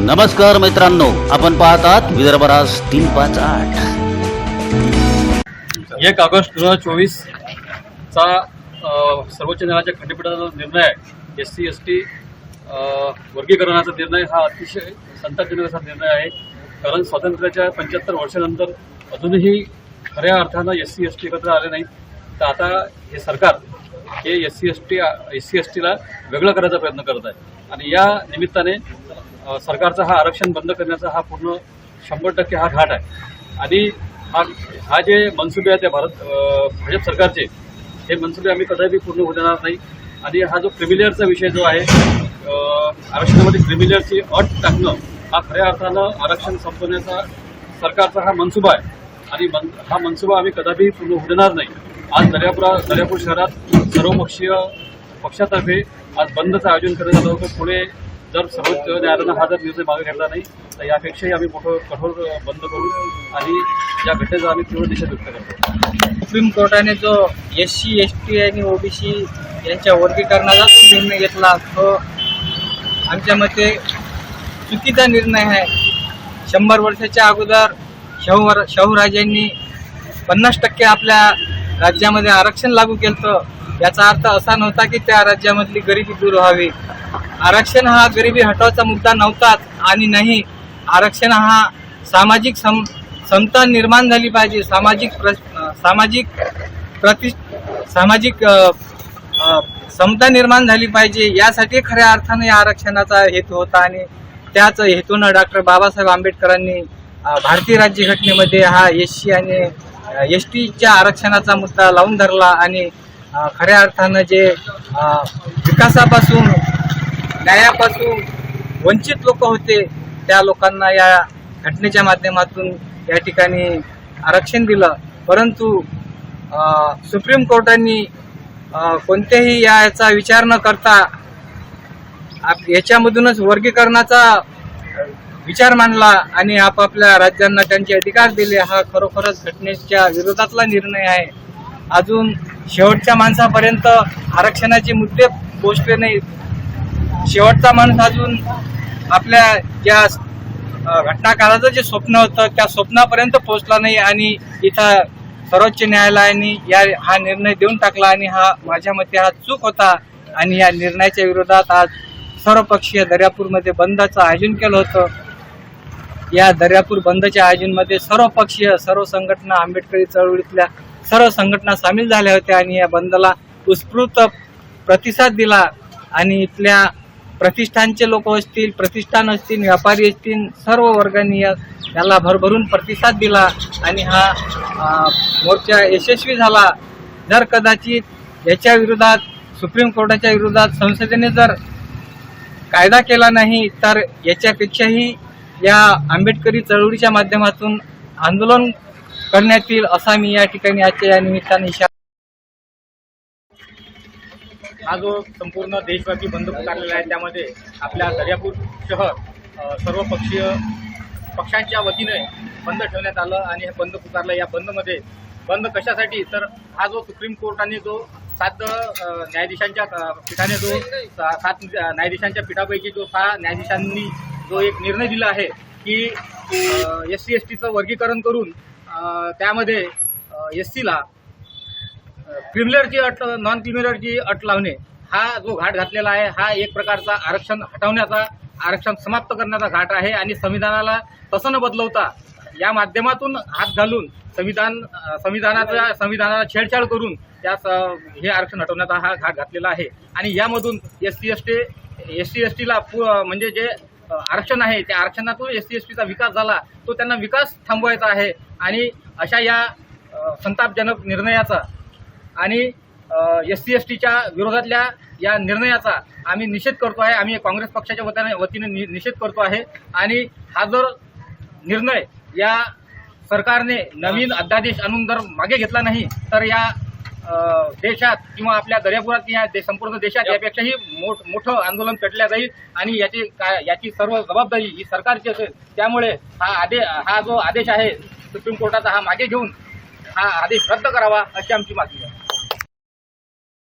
नमस्कार मित्रांनो आपण पाहतात विदर्भराज तीन पाच आठ. एक ऑगस्ट दोन हजार चोवीस चा सर्वोच्च न्यायालयाच्या खंडपीठाचा निर्णय आहे एस सी एस टी वर्गीकरणाचा निर्णय हा अतिशय संतापजनक असा निर्णय आहे. कारण स्वातंत्र्याच्या पंच्याहत्तर वर्षानंतर अजूनही खऱ्या अर्थानं एस सी एस टी एकत्र आले नाहीत. तर आता हे सरकार हे S C S T S C S टीला वेगळं करायचा प्रयत्न करत आहे. आणि या निमित्ताने सरकारचा हा आरक्षण बंद करण्याचा हा पूर्ण शंभर टक्के हा घाट आहे. आणि हा हा जे मनसुबे आहेत त्या भारत भाजप सरकारचे हे मनसुबे आम्ही कदापि पूर्ण होऊ देणार नाही. आणि हा जो क्रिमिलियरचा विषय जो आहे आरक्षणामध्ये क्रिमिलियरची अट टाकणं हा खऱ्या अर्थानं आरक्षण संपवण्याचा सरकारचा हा मनसुबा आहे. आणि मन हा मनसुबा आम्ही कदापि पूर्ण होऊ देणार नाही. आज दर्यापुरा दर्यापूर शहरात सर्वपक्षीय पक्षातर्फे आज बंदचं आयोजन करण्यात आलं होतं. पुढे जर सर्वोच्च न्यायालयानं हा जर निर्णय मागे घेतला नाही तर यापेक्षाही आम्ही मोठं कठोर बंद करू आणि या घटनेचा आम्ही तीव्र निषेध व्यक्त करतो. सुप्रीम कोर्टाने जो एस सी एस टी आणि ओबीसी यांच्या वर्गीकरणाचा जो निर्णय घेतला तो आमच्या मते चुकीचा निर्णय आहे. शंभर वर्षाच्या अगोदर शाहू शाहूराजांनी पन्नास टक्के आपल्या राज्यामध्ये आरक्षण लागू केलं याचा अर्थ असा नव्हता की त्या राज्यामधली गरिबी दूर व्हावी. आरक्षण हा गरिबी हटवायचा मुद्दा नव्हताच आणि नाही आरक्षण हा सामाजिक सम समता निर्माण झाली पाहिजे. सामाजिक प्र सामाजिक प्रति सामाजिक समता निर्माण झाली पाहिजे. यासाठी खऱ्या अर्थाने या आरक्षणाचा हेतू होता आणि त्याच हेतूनं डॉक्टर बाबासाहेब आंबेडकरांनी भारतीय राज्यघटनेमध्ये हा एस सी आणि एस टीच्या आरक्षणाचा मुद्दा लावून धरला आणि खऱ्या अर्थानं जे विकासापासून न्यायापासून वंचित लोक होते त्या लोकांना या घटनेच्या माध्यमातून या ठिकाणी आरक्षण दिलं. परंतु सुप्रीम कोर्टाने कोणत्याही या याचा विचार न करता आप- याच्यामधूनच वर्गीकरणाचा विचार मांडला आणि आपापल्या राज्यांना त्यांचे अधिकार दिले. हा खरोखरच घटनेच्या विरोधातला निर्णय आहे. अजून शेवटच्या माणसापर्यंत आरक्षणाचे मुद्दे पोचले नाहीत. शेवटचा माणूस अजून आपल्या ज्या घटनाकाराचं जे स्वप्न होतं त्या स्वप्नापर्यंत पोहोचला नाही आणि इथं सर्वोच्च न्यायालयाने या हा निर्णय देऊन टाकला आणि हा माझ्या मते हा चूक होता आणि या निर्णयाच्या विरोधात आज सर्वपक्षीय दर्यापूरमध्ये बंदचं आयोजन केलं होतं. या दर्यापूर बंदच्या आयोजनमध्ये सर्वपक्षीय सर्व संघटना आंबेडकरी चळवळीतल्या सर्व संघटना सामील झाल्या होत्या आणि या बंदला उत्स्फूर्त प्रतिसाद दिला आणि इथल्या प्रतिष्ठानचे लोक असतील प्रतिष्ठान असतील व्यापारी असतील सर्व वर्गांनी या- याला भरभरून प्रतिसाद दिला आणि हा मोर्चा यशस्वी झाला. जर कदाचित याच्या विरोधात सुप्रीम कोर्टाच्या विरोधात संसदेने जर कायदा केला नाही तर याच्यापेक्षाही या आंबेडकरी चळवळीच्या माध्यमातून आंदोलन करण्यात येईल असा मी या ठिकाणी आजच्या या निमित्ताने इशारा हा जो संपूर्ण देशव्यापी बंद पुकारलेला आहे त्यामध्ये आपल्या दर्यापूर शहर सर्व पक्षीय पक्षांच्या वतीने बंद ठेवण्यात आलं आणि हे बंद पुकारलं या बंदमध्ये बंद कशासाठी? तर हा जो सुप्रीम कोर्टाने जो सात न्यायाधीशांच्या पीठाने जो सात न्यायाधीशांच्या पीठापैकी जो सहा न्यायाधीशांनी जो एक निर्णय दिला आहे की एस सी एस टीचं वर्गीकरण करून त्यामध्ये एस सीला क्रिमिनलची अट नॉन क्रिमिनलची अट लावणे हा जो घाट घातलेला आहे हा एक प्रकारचा आरक्षण हटवण्याचा आरक्षण समाप्त करण्याचा घाट आहे आणि संविधानाला तसं न बदलवता या माध्यमातून हात घालून संविधान संविधानाचा संविधानाला छेडछाड करून त्या हे आरक्षण हटवण्याचा हा घाट घातलेला आहे. आणि यामधून S C S T S C S टीला म्हणजे जे आरक्षण आहे त्या आरक्षणातून एस सी एस टीचा विकास झाला तो त्यांना विकास थांबवायचा आहे. आणि अशा या संतापजनक निर्णयाचा आणि एस सी एस टीच्या विरोधातल्या या निर्णयाचा आम्ही निषेध करतो आहे. आम्ही काँग्रेस पक्षाच्या वतीने वतीने नि- निषेध करतो आहे. आणि हा जर निर्णय या सरकारने नवीन अध्यादेश आणून जर मागे घेतला नाही तर या देशात किंवा आपल्या दर्यापुरात किंवा दे- संपूर्ण देशात यापेक्षाही मोठ मोठं आंदोलन पेटल्या जाईल. आणि याची काय याची सर्व जबाबदारी ही सरकारची असेल. त्यामुळे हा आदेश हा जो आदेश आहे सुप्रीम कोर्टाचा हा मागे घेऊन हा आदेश रद्द करावा अशी आमची मागणी आहे.